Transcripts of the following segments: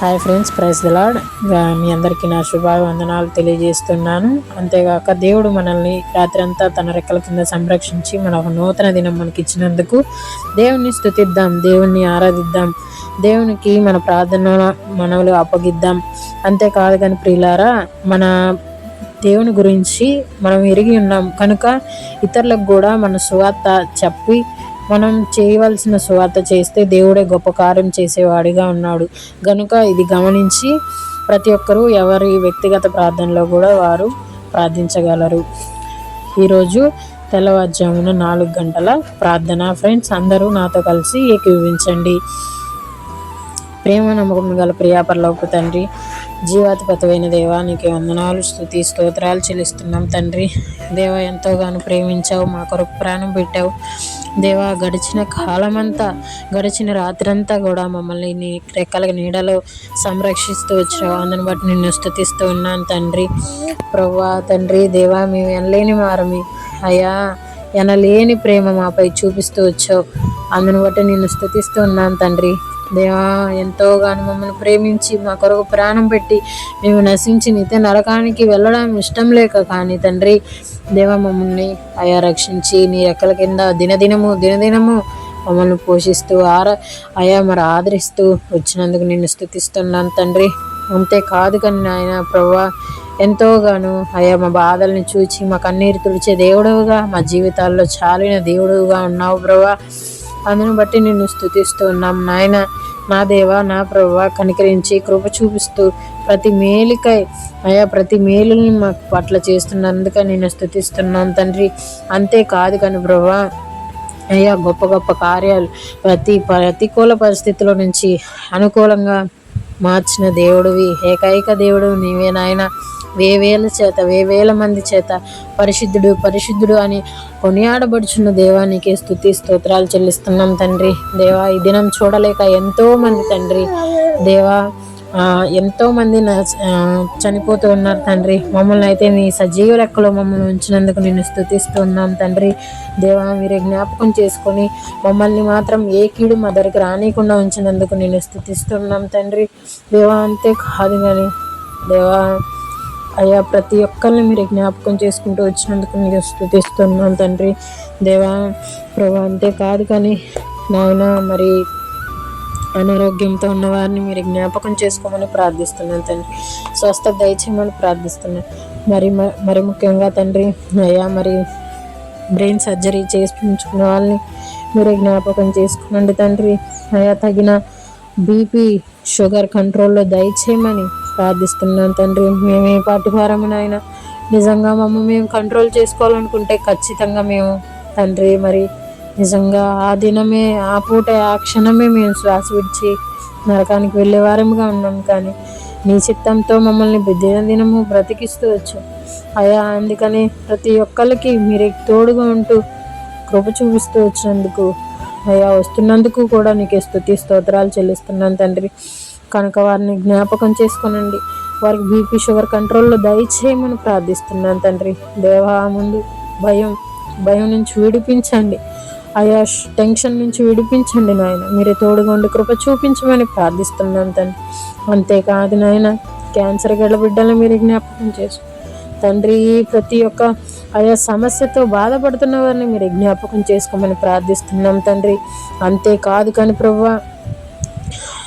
Hi friends praise the lord మీ అందరికీ నా శుభాభివందనాలు తెలియజేస్తున్నాను. అంతేగాక దేవుడు మనల్ని రాత్రంతా తన రెక్కల కింద సంరక్షించి మన నూతన దినం మనకి ఇచ్చినందుకు దేవుణ్ణి స్తుతిద్దాం దేవుణ్ణి ఆరాధిద్దాం దేవునికి మన ప్రార్థన మనవులు అప్పగిద్దాం. అంతేకాదు కానీ ప్రియులారా మన దేవుని గురించి మనం ఎరిగి ఉన్నాం. కనుక ఇతరులకు కూడా మన సువార్త చెప్పి మనం చేయవలసిన సువార్త చేస్తే దేవుడే గొప్ప కార్యం చేసేవాడిగా ఉన్నాడు. గనుక ఇది గమనించి ప్రతి ఒక్కరూ ఎవరి వ్యక్తిగత ప్రార్థనలో కూడా వారు ప్రార్థించగలరు. ఈరోజు తెల్లవారుజామున నాలుగు గంటల ప్రార్థన. ఫ్రెండ్స్ అందరూ నాతో కలిసి ఏకీవించండి ప్రేమ నమ్మకం గల ప్రియాపరలోపు తండ్రి జీవాధిపతమైన దేవా నీకు వందనాలు స్థుతి స్తోత్రాలు చెల్లిస్తున్నాం. తండ్రి దేవా ఎంతోగానో ప్రేమించావు మా కొరకు ప్రాణం పెట్టావు. దేవా గడిచిన కాలమంతా గడిచిన రాత్రంతా కూడా మమ్మల్ని నీ రెక్కల నీడలో సంరక్షిస్తూ వచ్చావు. అందుని బట్టి నిన్ను స్థుతిస్తూ ఉన్నాను తండ్రి. ప్రవ్వా తండ్రి దేవా మేము ఎనలేని వారమి. అయ్యా ఎనలేని ప్రేమ మాపై చూపిస్తూ వచ్చావు. అందుని బట్టి నిన్ను స్థుతిస్తూ ఉన్నాను తండ్రి. దేవా ఎంతోగాను మమ్మల్ని ప్రేమించి మా కొరకు ప్రాణం పెట్టి మేము నశించి నిత్య నరకానికి వెళ్ళడం ఇష్టం లేక కానీ తండ్రి దేవా మమ్మల్ని అయా రక్షించి నీ రెక్కల కింద దినదినము దినదినము మమ్మల్ని పోషిస్తూ ఆర అయా మరి ఆదరిస్తూ వచ్చినందుకు నిన్ను స్థుతిస్తున్నాను తండ్రి. అంతేకాదు కానీ నాయన ప్రభా ఎంతోగాను అయ్యా మా బాధల్ని చూచి మా కన్నీరు తుడిచే దేవుడుగా మా జీవితాల్లో చాలిన దేవుడుగా ఉన్నావు ప్రభా అందును బట్టి నిన్ను స్థుతిస్తున్నాం నాయన. నా దేవా నా ప్రభు కనికరించి కృప చూపిస్తూ ప్రతి మేలుకై అయా ప్రతి మేలుని మాకు పట్ల చేస్తున్నందుక నేను స్థుతిస్తున్నాను తండ్రి. అంతేకాదు కానీ ప్రభా అయ్యా గొప్ప గొప్ప కార్యాలు ప్రతి ప్రతికూల పరిస్థితుల నుంచి అనుకూలంగా మార్చిన దేవుడివి ఏకైక దేవుడు నీవే నాయన. వేవేల చేత వేవేల మంది చేత పరిశుద్ధుడు పరిశుద్ధుడు అని కొనియాడబడుచున్న దేవానికి స్థుతి స్తోత్రాలు చెల్లిస్తున్నాం తండ్రి. దేవా ఈ దినం చూడలేక ఎంతో మంది తండ్రి. దేవా ఎంతో మంది చనిపోతూ ఉన్నారు తండ్రి. మమ్మల్ని అయితే మీ సజీవ లెక్కలో మమ్మల్ని ఉంచినందుకు నేను స్థుతిస్తున్నాం తండ్రి. దేవా మీరే జ్ఞాపకం చేసుకొని మమ్మల్ని మాత్రం ఏ కీడు మా దగ్గరికి రానియకుండా ఉంచినందుకు నేను స్థుతిస్తున్నాం తండ్రి. దేవా అంతే కాదు కానీ దేవా అయ్యా ప్రతి ఒక్కరిని మీరు జ్ఞాపకం చేసుకుంటూ వచ్చినందుకు మీరు స్థుతిస్తున్నాం తండ్రి. దేవా ప్రభా అంతే కాదు కానీ నాయన మరి అనారోగ్యంతో ఉన్న వారిని మీరు జ్ఞాపకం చేసుకోమని ప్రార్థిస్తున్నాను తండ్రి. స్వస్థ దయచేయమని ప్రార్థిస్తున్నాను. మరి మరి ముఖ్యంగా తండ్రి అయ్యా మరి బ్రెయిన్ సర్జరీ చేయించుకున్న వాళ్ళని మీరు జ్ఞాపకం చేసుకునండి తండ్రి. అయా తగిన బీపీ షుగర్ కంట్రోల్లో దయచేయమని ప్రార్థిస్తున్నాను తండ్రి. మేము ఏ పాటి వారమునైనా నిజంగా మమ్మల్ని మేము కంట్రోల్ చేసుకోవాలనుకుంటే ఖచ్చితంగా మేము తండ్రి మరి నిజంగా ఆ దినమే ఆ పూట ఆ క్షణమే మేము శ్వాస విడిచి నరకానికి వెళ్ళేవారముగా ఉన్నాం కానీ నీ చిత్తంతో మమ్మల్ని దిన దినము బ్రతికిస్తూ వచ్చు. అయా అందుకని ప్రతి ఒక్కరికి మీరు తోడుగా ఉంటూ కృప చూపిస్తూ వచ్చినందుకు అయ్యా వస్తున్నందుకు కూడా నీకు స్థుతి స్తోత్రాలు చెల్లిస్తున్నాను తండ్రి. కనుక వారిని జ్ఞాపకం చేసుకోనండి. వారికి బీపీ షుగర్ కంట్రోల్లో దయచేయమని ప్రార్థిస్తున్నాను తండ్రి. దేవా ముందు భయం భయం నుంచి విడిపించండి. ఆయా టెన్షన్ నుంచి విడిపించండి నాయన. మీరు తోడుగొండి కృప చూపించమని ప్రార్థిస్తున్నాను తండ్రి. అంతేకాదు నాయన క్యాన్సర్ గల బిడ్డలు మీరు జ్ఞాపకం చేసు తండ్రి ప్రతి ఒక్క ఆయా సమస్యతో బాధపడుతున్న వారిని మీరు జ్ఞాపకం చేసుకోమని ప్రార్థిస్తున్నాం తండ్రి. అంతేకాదు కానీ ప్రభు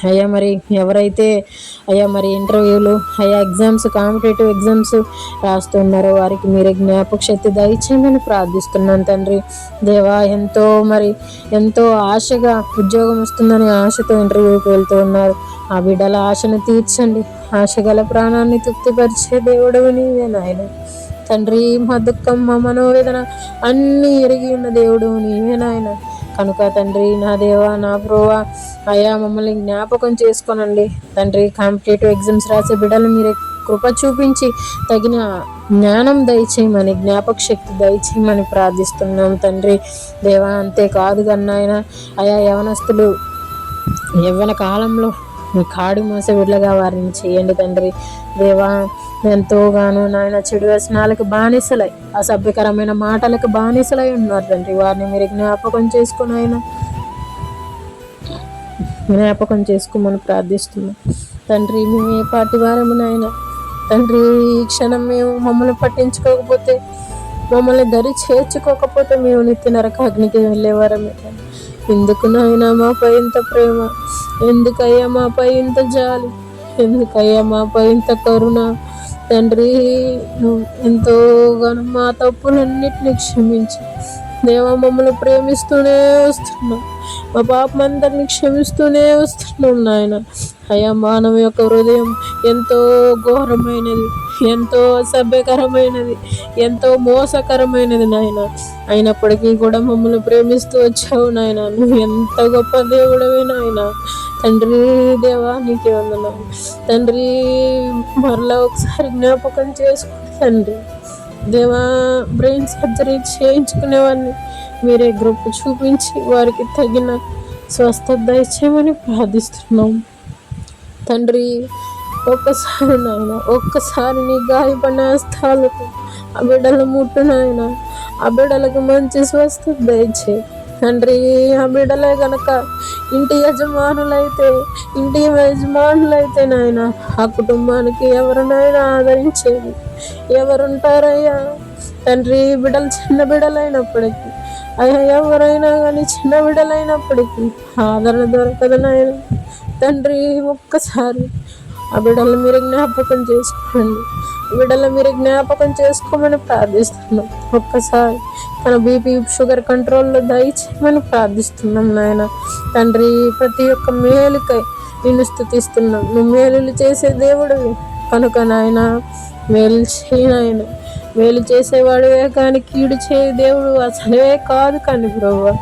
అయ్యా మరి ఎవరైతే అయ్యా మరి ఇంటర్వ్యూలు అయ్యా ఎగ్జామ్స్ కాంపిటేటివ్ ఎగ్జామ్స్ రాస్తున్నారో వారికి మీరు జ్ఞాపక శక్తి దయచేయమని ప్రార్థిస్తున్నాను తండ్రి. దేవా ఎంతో మరి ఎంతో ఆశగా ఉద్యోగం వస్తుందని ఆశతో ఇంటర్వ్యూకి వెళ్తూ ఉన్నారు. ఆ బిడ్డల ఆశను తీర్చండి. ఆశ గల ప్రాణాన్ని తృప్తిపరిచే దేవుడు నీవే నాయన. తండ్రి మా దుఃఖం మా మనోవేదన అన్నీ ఎరిగి ఉన్న దేవుడు నీవే నాయన. కనుక తండ్రి నా దేవా నా ప్రోవా అయా మమ్మల్ని జ్ఞాపకం చేసుకోనండి. తండ్రి కాంపిటేటివ్ ఎగ్జామ్స్ రాసే బిడ్డలు మీరు కృప చూపించి తగిన జ్ఞానం దయచేయమని జ్ఞాపక శక్తి దయచేయమని ప్రార్థిస్తున్నాం తండ్రి. దేవా అంతే కాదు కన్నాయన అయా యవనస్తులు యవ్వన కాలంలో మీ కాడు మోస విడ్లగా వారిని చేయండి తండ్రి. దేవా ఎంతోగానో నాయన చెడు వ్యసనాలకు బానిసలై అసభ్యకరమైన మాటలకు బానిసలై ఉన్నారు తండ్రి. వారిని మీరు జ్ఞాపకం చేసుకుని ఆయన జ్ఞాపకం చేసుకోమని ప్రార్థిస్తున్నాం. తండ్రి మేము ఏ పాటి వారము నాయన? తండ్రి ఈ క్షణం మేము మమ్మల్ని పట్టించుకోకపోతే మమ్మల్ని దరి చేర్చుకోకపోతే మేము నిత్య నరకాగ్నికి వెళ్ళేవారమే ఎందుకు నాయన మాపై ఇంత ప్రేమ? ఎందుకయ్యా మాపై ఇంత జాలి? ఎందుకయ్యా మాపై ఇంత కరుణ? తండ్రి నువ్వు ఎంతోగానో మా తప్పులన్నిటిని క్షమించి. దేవ మమ్మల్ని ప్రేమిస్తూనే వస్తున్నాం మా పాపం అందరినీ క్షమిస్తూనే వస్తున్నాం నాయన. అయ్యా మానవ యొక్క హృదయం ఎంతో ఘోరమైనది ఎంతో అసభ్యకరమైనది ఎంతో మోసకరమైనది నాయన. అయినప్పటికీ కూడా మమ్మల్ని ప్రేమిస్తూ వచ్చావు నాయన. నువ్వు ఎంత గొప్ప దేవుడవే నాయన. తండ్రి దేవా నీకే వందనాలు. తండ్రి మరలా ఒకసారి జ్ఞాపకం చేసుకుని తండ్రి. దేవా బ్రెయిన్ సర్జరీ చేయించుకునేవాడిని. మీరే గ్రూప్ చూపించి వారికి తగిన స్వస్థత దయచేయమని ప్రార్థిస్తున్నాము తండ్రి ఒక్కసారి నాయన ఒక్కసారి నీ గాయపడిన హస్తాలతో ఆ బిడ్డలు ముట్టు నాయన. ఆ బిడ్డలకు మంచి స్వస్థత దయచే తండ్రి ఆ బిడ్డలే గనక ఇంటి యజమానులైతే ఇంటి యజమానులైతే నాయన ఆ కుటుంబానికి ఎవరినైనా ఆదరించేది ఎవరుంటారయ్యా? తండ్రి బిడ్డలు చిన్న బిడ్డలైనప్పటికీ అయ్యా ఎవరైనా కానీ చిన్న బిడ్డలైనప్పటికీ ఆదరణ దొరకదు నాయన. తండ్రి ఒక్కసారి ఆ బిడ్డలు మీరు జ్ఞాపకం చేసుకోండి. బిడ్డలు మీరు జ్ఞాపకం చేసుకోమని ప్రార్థిస్తున్నాం. ఒక్కసారి తన బీపీ షుగర్ కంట్రోల్లో దయచేయమని ప్రార్థిస్తున్నాం నాయన. తండ్రి ప్రతి ఒక్క మేలుకై నిన్ను స్థుతిస్తున్నాం. నువ్వు మేలులు చేసే దేవుడివి. కనుక నాయన మేలు చేయి నాయన. మేలు చేసేవాడువే కానీ కీడు చేయ దేవుడు అసలే కాదు కానీ బ్రవ్వ.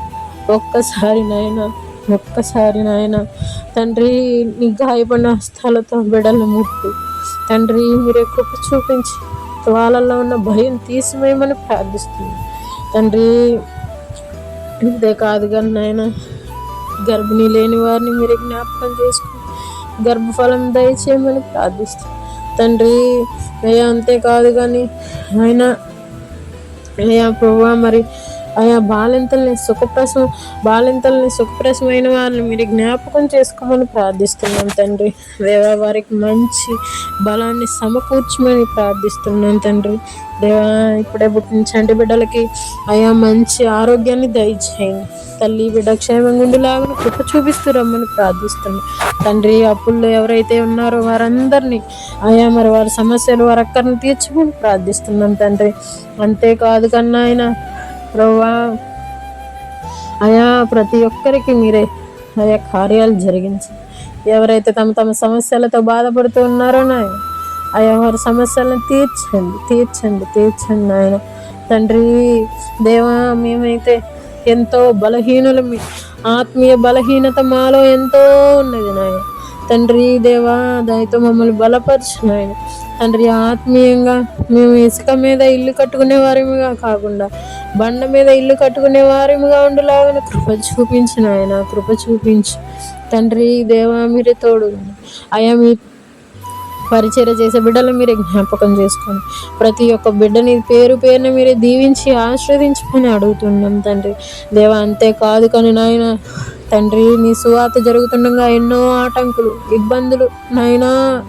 ఒక్కసారి నాయన ఒక్కసారి నాయన. తండ్రి నీ గాయపడిన హస్తాలతో బిడలు ముట్టు. తండ్రి మీరే కృప చూపించి వాళ్ళల్లో ఉన్న భయం తీసివేయమని ప్రార్థిస్తుంది తండ్రి ఇదే కాదు కానీ నాయన గర్భిణీ లేని వారిని మీరు జ్ఞాపకం చేసుకుని గర్భఫలం దయచేయమని ప్రార్థిస్తుంది తండ్రి అయ్యా అంతేకాదు కానీ ఆయన అయ్యా ప్రభు మరి ఆయా బాలింతల్ని సుఖప్రసం బాలింతల్ని సుఖప్రసమైన వారిని మీరు జ్ఞాపకం చేసుకోమని ప్రార్థిస్తున్నాం తండ్రి. దేవా వారికి మంచి బలాన్ని సమకూర్చమని ప్రార్థిస్తున్నాం తండ్రి. దేవా ఇప్పుడే పుట్టిన చంటి బిడ్డలకి ఆయా మంచి ఆరోగ్యాన్ని దయచేయండి. తల్లి బిడ్డ క్షేమంగా ఉండేలాగా కృప చూపిస్తూ రమ్మని ప్రార్థిస్తున్నాం. తండ్రి అప్పుల్లో ఎవరైతే ఉన్నారో వారందరినీ ఆయా మరి వారి సమస్యలు వారి అక్కడిని తీర్చమని ప్రార్థిస్తున్నాం తండ్రి. అంతేకాదు కన్నా ఆయన ప్రభా ఆయా ప్రతి ఒక్కరికి మీరే ఆయా కార్యాలు జరిగించి. ఎవరైతే తమ తమ సమస్యలతో బాధపడుతూ ఉన్నారో నాయన ఆయా వారి సమస్యలను తీర్చండి తీర్చండి తీర్చండి నాయన. తండ్రి దేవా మేమైతే ఎంతో బలహీనులమి ఆత్మీయ బలహీనత మాలో ఎంతో ఉన్నది నాయన. తండ్రి దేవా దయతో మమ్మల్ని బలపరచు తండ్రి ఆత్మీయంగా మేము ఇసుక మీద ఇల్లు కట్టుకునే వారిగా కాకుండా బండ మీద ఇల్లు కట్టుకునే వారిగా ఉండేలాగా కృప చూపించిన ఆయన కృప చూపించి. తండ్రి దేవా మీరే తోడు. అయా మీ పరిచయం చేసే బిడ్డలు మీరే జ్ఞాపకం చేసుకోండి ప్రతి ఒక్క బిడ్డని పేరు పేరున మీరే దీవించి ఆశ్రవదించుకొని అడుగుతున్నాం తండ్రి. దేవా అంతే కాదు కానీ నాయన తండ్రి నీ సువాత జరుగుతుండగా ఎన్నో ఆటంకులు ఇబ్బందులు నాయనా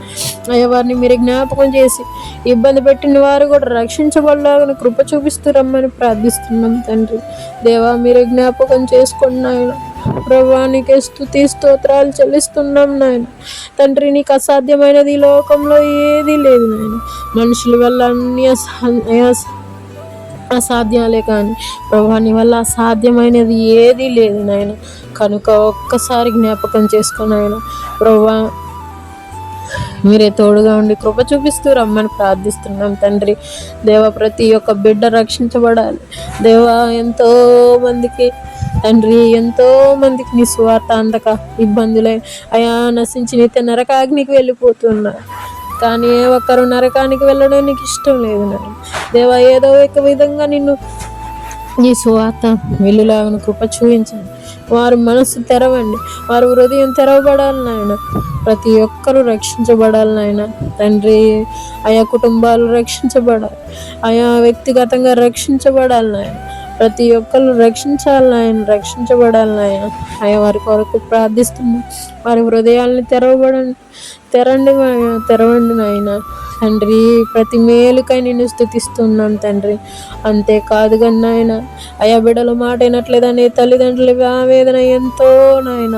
అయ్యా వారిని మీరు జ్ఞాపకం చేసి ఇబ్బంది పెట్టిన వారు కూడా రక్షించబడలాగా కృప చూపిస్తూ రమ్మని ప్రార్థిస్తున్నాం తండ్రి. దేవా మీరు జ్ఞాపకం చేసుకోండి నాయన. ప్రభానికి స్థుతి స్తోత్రాలు చెల్లిస్తున్నాం నాయన. తండ్రి నీకు అసాధ్యమైనది ఈ లోకంలో ఏదీ లేదు నాయన. మనుషుల వల్ల అన్ని అసాధ్యాలే కానీ ప్రభా నీ వల్ల అసాధ్యమైనది ఏదీ లేదు నాయన. కనుక ఒక్కసారి జ్ఞాపకం చేసుకుని ఆయన ప్రభా మీరే తోడుగా ఉండి కృప చూపిస్తూ రమ్మని ప్రార్థిస్తున్నాం తండ్రి. దేవ ప్రతి ఒక్క బిడ్డ రక్షించబడాలి. దేవ ఎంతో మందికి తండ్రి ఎంతో మందికి నీ స్వార్థ అందక ఇబ్బందులై. అయా నశించి నిత్య నరకాగ్నికి వెళ్ళిపోతున్నారు కానీ ఏ ఒక్కరు నరకానికి వెళ్ళడం నీకు ఇష్టం లేదు నాయన దేవా ఏదో ఒక విధంగా నిన్ను నీ సువార్త వెలులాగను కృప చూపించండి. వారు మనసు తెరవండి. వారు హృదయం తెరవబడాలి నాయన. ప్రతి ఒక్కరూ రక్షించబడాలి నాయన. తండ్రి ఆయా కుటుంబాలు రక్షించబడాలి. ఆయా వ్యక్తిగతంగా రక్షించబడాలి నాయన. ప్రతి ఒక్కరు రక్షించాలి ఆయన రక్షించబడాలి ఆయన అయ్యా వారి కొరకు ప్రార్థిస్తున్నాం. వారి హృదయాల్ని తెరవబడండి తెరండి తెరవండి నాయన. తండ్రి ప్రతి మేలుకై నేను స్థుతిస్తున్నాను తండ్రి. అంతేకాదు కానీ నాయన అయా బిడ్డలు మాట అయినట్లేదని తల్లిదండ్రుల ఆవేదన ఎంతో నాయన.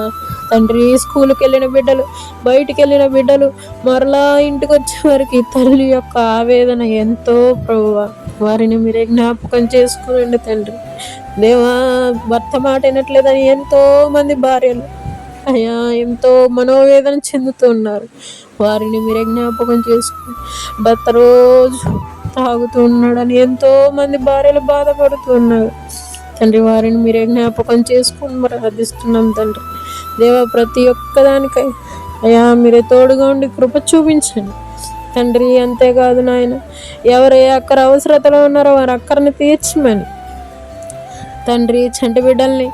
తండ్రి స్కూల్కి వెళ్ళిన బిడ్డలు బయటికి వెళ్ళిన బిడ్డలు మరలా ఇంటికి వచ్చే వారికి తల్లి యొక్క ఆవేదన ఎంతో ప్రభువ. వారిని మీరే జ్ఞాపకం చేసుకోనండి తండ్రి. దేవా భర్త మాట వినట్లేదని ఎంతో మంది భార్యలు అయ్యా ఎంతో మనోవేదన చెందుతున్నారు వారిని మీరే జ్ఞాపకం చేసుకుని భర్త రోజు తాగుతూ ఉన్నాడని ఎంతో మంది భార్యలు బాధపడుతున్నారు తండ్రి వారిని మీరే జ్ఞాపకం చేసుకుని మరి అర్థిస్తున్నాం తండ్రి. దేవ ప్రతి ఒక్కదానికై అయ్యా మీరే తోడుగా ఉండి కృప చూపించండి. తండ్రి అంతేకాదు నాయన ఎవరు ఏ అక్కర అవసరతలో ఉన్నారో వారి అక్కరని తీర్చమని. తండ్రి చంటి బిడ్డల్ని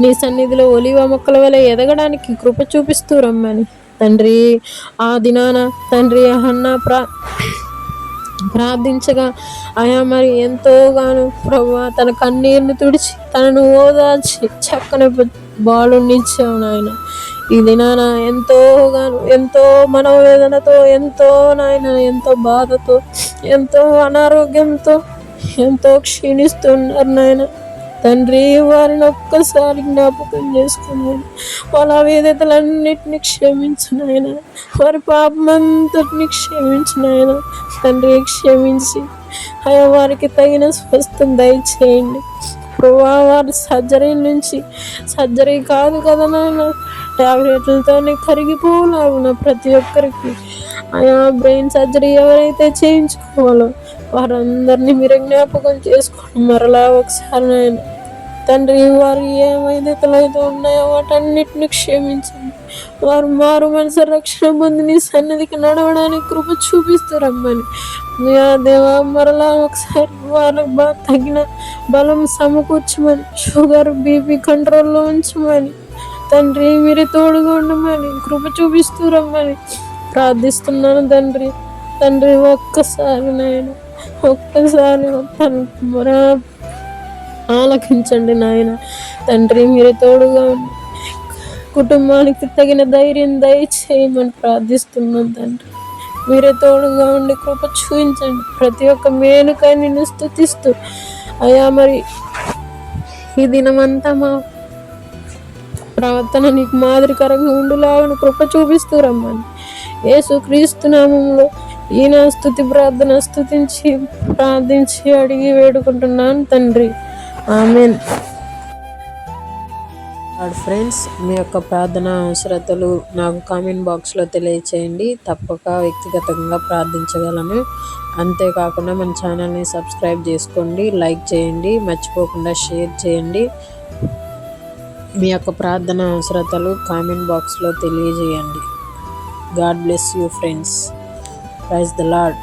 నీ సన్నిధిలో ఒలివ మొక్కల వల్ల ఎదగడానికి కృప చూపిస్తూ రమ్మని. తండ్రి ఆ దినాన తండ్రి అన్న ప్రా ప్రార్థించగా ఆయా మరి ఎంతోగాను ప్రభు తన కన్నీరుని తుడిచి తనను ఓదార్చి చక్కని బాలునిచ్చావు నాయన. ఇది దినాన ఎంతోగాను ఎంతో మనోవేదనతో ఎంతో నాయన ఎంతో బాధతో ఎంతో అనారోగ్యంతో ఎంతో క్షీణిస్తున్నారు నాయన. తండ్రి వారిని ఒక్కసారి జ్ఞాపకం చేసుకున్నాను వాళ్ళ వేదతలన్నిటిని క్షమించునాయన వారి పాపమంతటిని క్షమించునాయన తండ్రి క్షమించి అయ్యా వారికి తగిన స్వస్థం దయచేయండి. ప్రభా వారి సర్జరీ నుంచి సర్జరీ కాదు కదా నాయన ట్యాబ్లెట్లతోనే కరిగిపోలాగున ప్రతి ఒక్కరికి. ఆయా బ్రెయిన్ సర్జరీ ఎవరైతే చేయించుకోవాలో వారందరినీ మీరు జ్ఞాపకం చేసుకోండి. మరలా ఒకసారి నాయన తండ్రి వారు ఏ వైద్యతలైతే ఉన్నాయో వాటన్నిటిని క్షమించండి. వారు మారు మనసు రక్షణ పొంది నీ సన్నిధికి నడవడానికి కృప చూపిస్తారమ్మని. రమ్మని దేవా మరలా ఒకసారి వాళ్ళకు బాగా తగిన బలం సమకూర్చమని షుగర్ బీపీ కంట్రోల్లో ఉంచమని తండ్రి మీరే తోడుగా ఉండమని కృప చూపిస్తూ రమ్మని ప్రార్థిస్తున్నాను తండ్రి. తండ్రి ఒక్కసారి నాయన ఒక్కసారి తన ఆలకించండి నాయన. తండ్రి మీరే తోడుగా ఉండి కుటుంబానికి తగిన ధైర్యం దయచేయమని ప్రార్థిస్తున్నాం తండ్రి మీరే తోడుగా ఉండి కృప చూపించండి. ప్రతి ఒక్క మేలుకై నిన్ను స్థుతిస్తూ. అయా మరి ఈ దినమంతా మా ప్రవర్తన నీకు మాదిరికరంగా ఉండులాగను కృప చూపిస్తూ రమ్మని. యేసు క్రీస్తునామంలో ఈయన స్థుతి ప్రార్థన స్థుతించి ప్రార్థించి అడిగి వేడుకుంటున్నాను తండ్రి. ఆమెన్. ఫ్రెండ్స్ మీ యొక్క ప్రార్థన అవసరతలు నాకు కామెంట్ బాక్స్లో తెలియచేయండి. తప్పక వ్యక్తిగతంగా ప్రార్థించగలను. అంతేకాకుండా మన ఛానల్ని సబ్స్క్రైబ్ చేసుకోండి లైక్ చేయండి మర్చిపోకుండా షేర్ చేయండి. మీ యొక్క ప్రార్థన అవసరతలు కామెంట్ బాక్స్లో తెలియజేయండి. God bless you friends. Praise the Lord